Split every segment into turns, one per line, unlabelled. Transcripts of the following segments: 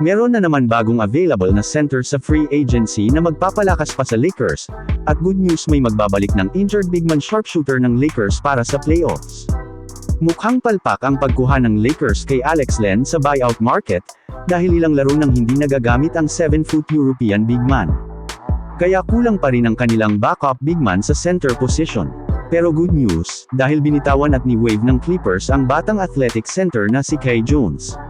Meron na naman bagong available na center sa free agency na magpapalakas pa sa Lakers, at good news may magbabalik ng injured big man sharpshooter ng Lakers para sa playoffs. Mukhang palpak ang pagkuha ng Lakers kay Alex Len sa buyout market, dahil ilang laro nang hindi nagagamit ang 7-foot European big man. Kaya kulang pa rin ang kanilang backup big man sa center position. Pero good news, dahil binitawan at ni-wave ng Clippers ang batang athletic center na si Kai Jones.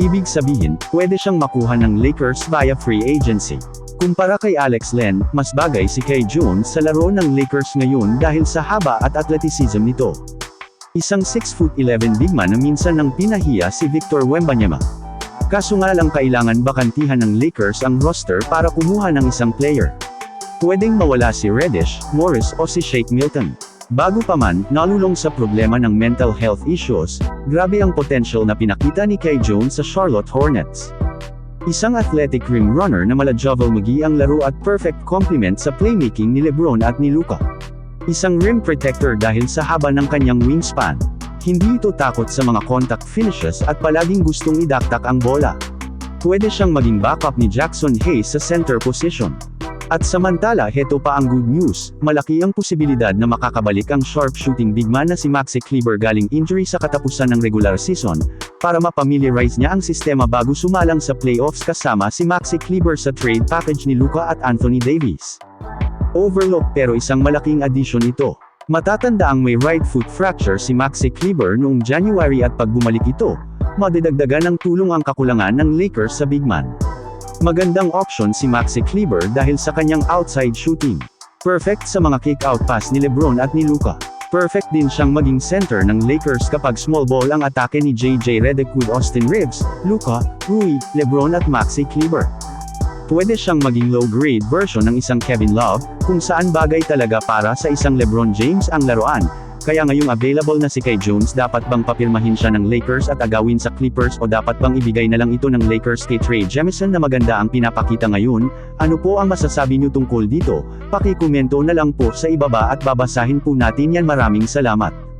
Ibig sabihin, pwede siyang makuha ng Lakers via free agency. Kumpara kay Alex Len, mas bagay si Kai Jones sa laro ng Lakers ngayon dahil sa haba at athleticism nito. Isang 6'11 big man na minsan nang pinahiya si Victor Wembanyama. Kaso nga lang kailangan bakantihan ng Lakers ang roster para kumuha ng isang player. Pwedeng mawala si Reddish, Morris o si Shake Milton. Bago pa man, nalulong sa problema ng mental health issues, grabe ang potential na pinakita ni Kai Jones sa Charlotte Hornets. Isang athletic rim runner na mala Jovel McGee ang laro at perfect complement sa playmaking ni Lebron at ni Luka. Isang rim protector dahil sa haba ng kanyang wingspan. Hindi ito takot sa mga contact finishes at palaging gustong idaktak ang bola. Pwede siyang maging backup ni Jackson Hayes sa center position. At samantala heto pa ang good news, malaki ang posibilidad na makakabalik ang sharpshooting big man na si Maxi Kleber galing injury sa katapusan ng regular season, para mapamiliarize niya ang sistema bago sumalang sa playoffs kasama si Maxi Kleber sa trade package ni Luka at Anthony Davis. Overlook pero isang malaking addition ito. Matatanda ang may right foot fracture si Maxi Kleber noong January at pag bumalik ito, madidagdagan ng tulong ang kakulangan ng Lakers sa big man. Magandang option si Maxi Kleber dahil sa kanyang outside shooting. Perfect sa mga kick-out pass ni Lebron at ni Luka. Perfect din siyang maging center ng Lakers kapag small ball ang atake ni JJ Redick with Austin Reeves, Luka, Rui, Lebron at Maxi Kleber. Pwede siyang maging low-grade version ng isang Kevin Love, kung saan bagay talaga para sa isang LeBron James ang laruan, kaya ngayong available na si Kai Jones dapat bang papirmahin siya ng Lakers at agawin sa Clippers o dapat bang ibigay na lang ito ng Lakers kay Trey Jemison na maganda ang pinapakita ngayon? Ano po ang masasabi niyo tungkol dito? Pakikomento na lang po sa ibaba at babasahin po natin yan maraming salamat.